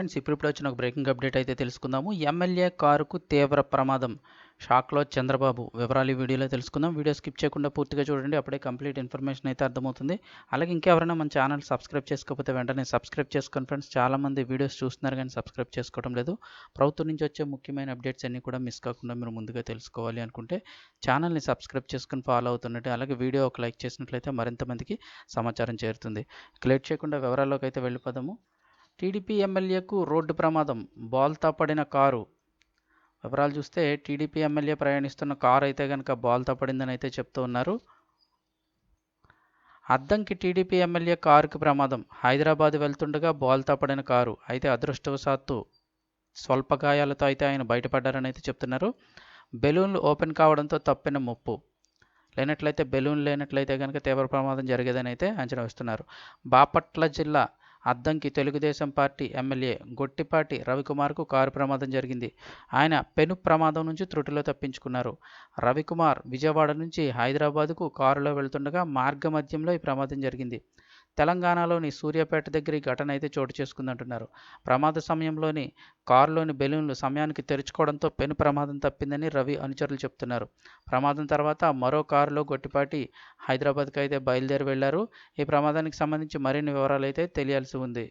Friends ఇప్పుడు వచ్చిన ఒక బ్రేకింగ్ అప్డేట్ అయితే తెలుసుకుందాము. ఎమ్మెల్యే కారుకు తీవ్ర ప్రమాదం. షాక్లో చంద్రబాబు. వివరాలు వీడియోలో తెలుసుకుందాం. వీడియో స్కిప్ చేయకుండా పూర్తిగా చూడండి. అప్పుడే కంప్లీట్ ఇన్ఫర్మేషన్ అయితే అర్థమవుతుంది. అలాగే ఇంకెవరైనా మన ఛానల్ సబ్స్క్రైబ్ చేసుకోకపోతే వెంటనే సబ్స్క్రైబ్ చేసుకోండి ఫ్రెండ్స్. చాలామంది వీడియోస్ చూస్తున్నారు కానీ సబ్స్క్రైబ్ చేసుకోవడం లేదు. ప్రభుత్వం నుంచి వచ్చే ముఖ్యమైన అప్డేట్స్ అన్నీ కూడా మిస్ కాకుండా మీరు ముందుగా తెలుసుకోవాలి అనుకుంటే ఛానల్ని సబ్స్క్రైబ్ చేసుకుని ఫాలో అవుతున్నట్టు అలాగే వీడియో ఒక లైక్ చేసినట్లయితే మరింత మందికి సమాచారం చేరుతుంది. క్లియర్ చేయకుండా వివరాల్లోకి అయితే వెళ్ళిపోదాము. టీడీపీ ఎమ్మెల్యేకు రోడ్డు ప్రమాదం బాల్తా పడిన కారు. వివరాలు చూస్తే టీడీపీ ఎమ్మెల్యే ప్రయాణిస్తున్న కారు అయితే కనుక బాల్తా పడిందని అయితే చెప్తూ ఉన్నారు. అద్దంకి టీడీపీ ఎమ్మెల్యే కారుకి ప్రమాదం. హైదరాబాద్ వెళ్తుండగా బాల్తా పడిన కారు అయితే అదృష్టవశాత్తు స్వల్ప గాయాలతో అయితే ఆయన బయటపడ్డారని అయితే చెప్తున్నారు. బెలూన్లు ఓపెన్ కావడంతో తప్పిన ముప్పు. లేనట్లయితే బెలూన్ లేనట్లయితే కనుక తీవ్ర ప్రమాదం జరిగేదని అయితే అంచనా వేస్తున్నారు. బాపట్ల జిల్లా అద్దంకి తెలుగుదేశం పార్టీ ఎమ్మెల్యే గొట్టిపాటి రవికుమార్కు కారు ప్రమాదం జరిగింది. ఆయన పెను ప్రమాదం నుంచి త్రుటిలో తప్పించుకున్నారు. రవికుమార్ విజయవాడ నుంచి హైదరాబాద్కు కారులో వెళ్తుండగా మార్గ మధ్యంలో ఈ ప్రమాదం జరిగింది. తెలంగాణలోని సూర్యాపేట దగ్గర ఈ ఘటన అయితే చోటు చేసుకుందంటున్నారు. ప్రమాద సమయంలోని కారులోని బెలూన్లు సమయానికి తెరుచుకోవడంతో పెను ప్రమాదం తప్పిందని రవి అనుచరులు చెప్తున్నారు. ప్రమాదం తర్వాత మరో కారులో గొట్టిపాటి హైదరాబాద్కి అయితే బయలుదేరి వెళ్ళారు. ఈ ప్రమాదానికి సంబంధించి మరిన్ని వివరాలు అయితే తెలియాల్సి ఉంది.